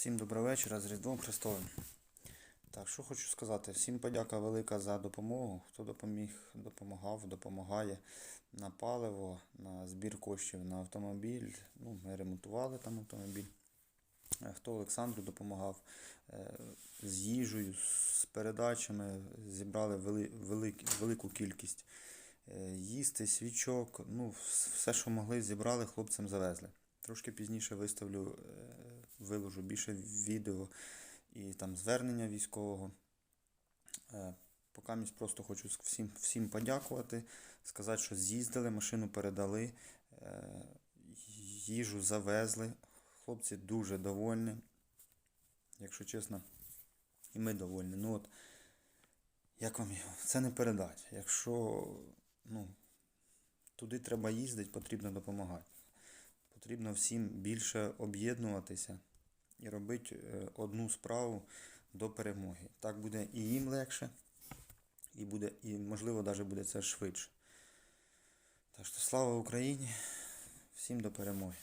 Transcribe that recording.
Всім добрий вечір, з Різдвом Христовим. Так, що хочу сказати. Всім подяка велика за допомогу. Хто допоміг, допомагав, допомагає на паливо, на збір коштів на автомобіль. Ну, ми ремонтували там автомобіль. Е, Хто Олександру допомагав е, з їжею, з передачами, зібрали вели, велик, велику кількість е, їсти, свічок. Ну, все, що могли, зібрали, хлопцям завезли. Трошки пізніше виставлю, виложу більше відео і там звернення військового. Е, Поки просто хочу всім, всім подякувати, сказати, що з'їздили, машину передали, е, їжу завезли. Хлопці дуже довольні. Якщо чесно, і ми довольні. Ну от, як вам його? Це не передати. Якщо ну, туди треба їздити, потрібно допомагати. Потрібно всім більше об'єднуватися і робити е, одну справу до перемоги. Так буде і їм легше, і буде, і можливо навіть буде це швидше. Так що слава Україні! Всім до перемоги!